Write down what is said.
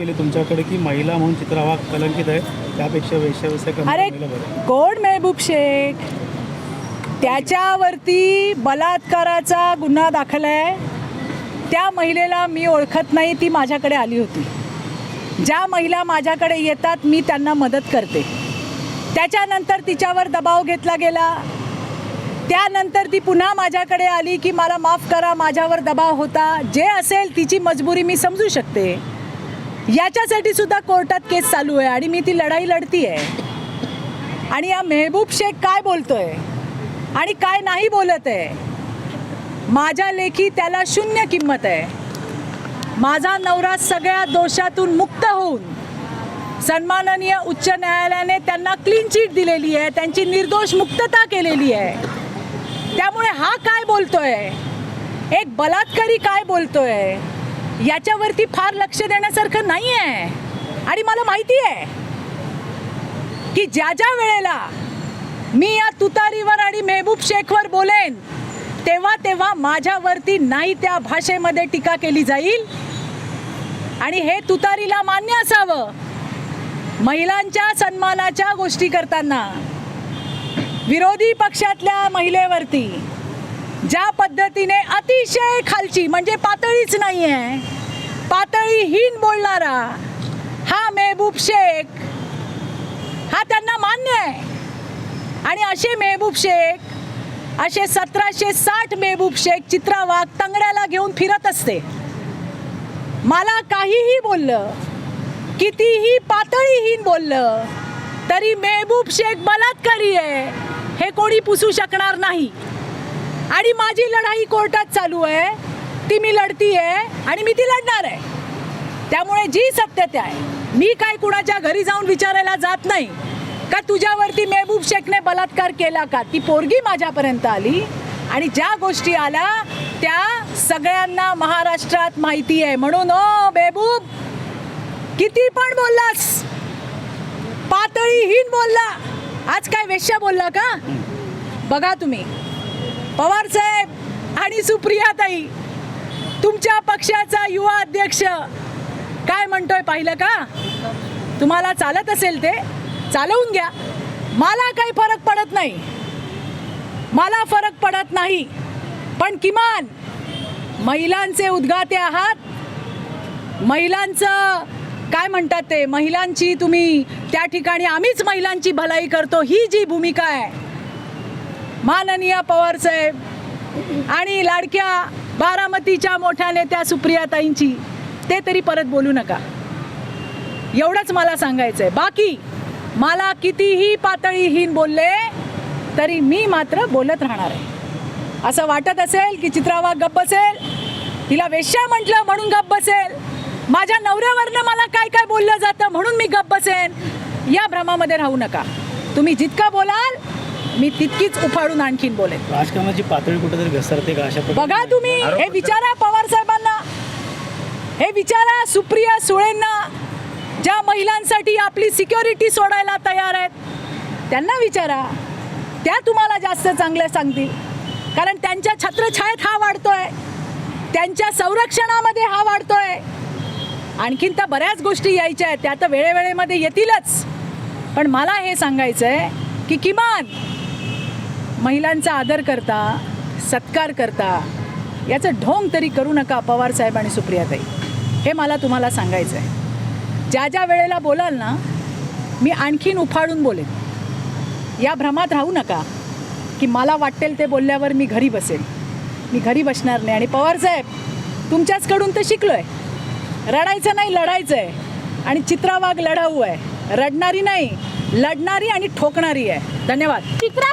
केली तुमच्याकडे की महिला म्हणून चित्रा वाघ कलंकित आहे त्यापेक्षा वेश्याव्यवसाय अरे कोण मेहबूब शेख? त्याच्यावरती बलात्काराचा गुन्हा दाखल आहे. त्या महिलेला मी ओळखत नाही ती माझ्याकडे आली होती. ज्या महिला माझ्याकडे येतात मी त्यांना मदत करते. त्याच्यानंतर तिच्यावर दबाव घेतला गेला. त्यानंतर ती पुन्हा माझ्याकडे आली की मला माफ करा माझ्यावर दबाव होता. जे असेल तिची मजबुरी मी समजू शकते. याच्यासाठी सुद्धा कोर्टात केस चालू आहे आणि मी ती लढाई लढती आहे आणि या मेहबूब शेख काय बोलतोय? आणि काय नाही बोलत आहे? माझ्या लेखी त्याला शून्य किंमत आहे. माझा नवरा सगळ्या दोषातून मुक्त होऊन सन्माननीय उच्च न्यायालयाने त्यांना क्लीन चिट दिलेली आहे त्यांची निर्दोष मुक्तता केलेली आहे. त्यामुळे हा काय बोलतोय? एक बलात्कारी काय बोलतोय? याच्यावरती फार लक्ष देण्यासारखं नाही आहे आणि मला माहिती आहे की ज्या ज्या वेळेला मी या तुतारीवर आणि मेहबूब शेखवर बोलेन तेव्हा तेव्हा माझ्यावरती नाही त्या भाषेमध्ये टीका केली जाईल. आणि हे तुतारीला मान्य असावं महिलांच्या सन्मानाच्या गोष्टी करताना. विरोधी पक्षातल्या महिलेवरती ज्या पद्धतीने अतिशय खालची म्हणजे पातळीच नाही आहे पातळीहीन बोलणारा हा मेहबूब शेख हा त्यांना मान्य आहे. आणि असे मेहबूब शेख असे सतराशे साठ मेहबूब शेख चित्रा वाघ तंगड्याला घेऊन फिरत असते. मला काहीही बोललं कितीही पातळीहीन बोललं तरी मेहबूब शेख बलात्कारी आहे हे कोणी पुसू शकणार नाही. आणि माझी लढाई कोर्टात चालू आहे. ती मी लढती आहे आणि मी ती लढणार आहे. त्यामुळे जी सत्यता आहे मी काय कुणाच्या घरी जाऊन विचारायला जात नाही. का तुझ्यावरती मेहबूब शेखने बलात्कार केला का? ती पोरगी माझ्यापर्यंत आली आणि ज्या गोष्टी आल्या त्या सगळ्यांना महाराष्ट्रात माहिती आहे. म्हणून ओ बेबूब किती पण बोललास पातळीहीन बोलला. आज काय वेश्या बोलला का? बघा तुम्ही. पवार साहेब आणि सुप्रियाताई तुमच्या पक्षाचा युवा अध्यक्ष. काय म्हणतोय पाहिलं का? तुम्हाला चालत असेल ते चालवून घ्या. मला काही फरक पडत नाही. मला फरक पडत नाही. पण किमान महिलांचे उद्गाते आहात. महिलांचं काय म्हणतात ते? महिलांची तुम्ही त्या ठिकाणी आम्हीच महिलांची भलाई करतो. ही जी भूमिका आहे माननीय पवारसाहेब आणि लाडक्या बारामतीच्या मोठ्या नेत्या सुप्रियाताईंची ते तरी परत बोलू नका. एवढंच मला सांगायचं आहे बाकी मला कितीही पातळीहीन बोलले तरी मी मात्र बोलत राहणार आहे. असं वाटत असेल की चित्रावा गप्प बसेल तिला वेश्या म्हटलं म्हणून गप्प बसेल. माझ्या नवऱ्यावरनं मला काय काय बोललं जातं म्हणून मी गप्प बसेन. या भ्रमामध्ये राहू नका. तुम्ही जितका बोलाल मी तितकीच उफाळून आणखीन बोलेन. राजकारणाची पातळी कुठेतरी घसरते का? अशा प्रकारे बघा तुम्ही हे विचारा पवार साहेबांना. हे विचारा सुप्रिया सुळेंना ज्या महिलांसाठी आपली सिक्युरिटी सोडायला तयार आहेत. त्यांना विचारा. त्या तुम्हाला जास्त चांगलं सांगतील. कारण त्यांच्या छत्रछायेत हा वाढतोय. त्यांच्या संरक्षणामध्ये हा वाढतोय. आणखीन तर बऱ्याच गोष्टी यायच्या आहेत. त्या तर वेळेवेळेमध्ये येतीलच. पण मला हे सांगायचं आहे की किमान महिलांचा आदर करता सत्कार करता याचं ढोंग तरी करू नका पवार साहेब आणि सुप्रियाताई. हे मला तुम्हाला सांगायचं आहे. ज्या ज्या वेळेला बोलाल ना मी आणखीन उफाळून बोलेन. या भ्रमात राहू नका की मला वाटेल ते बोलल्यावर मी घरी बसेल मी घरी बसणार नाही. आणि पवार साहेब तुमच्याचकडून तर शिकलो आहे रडायचं नाही लढायचं आहे आणि चित्रावाघ लढाऊ आहे. रडणारी नाही लढणारी आणि ठोकणारी आहे. धन्यवाद. चित्रा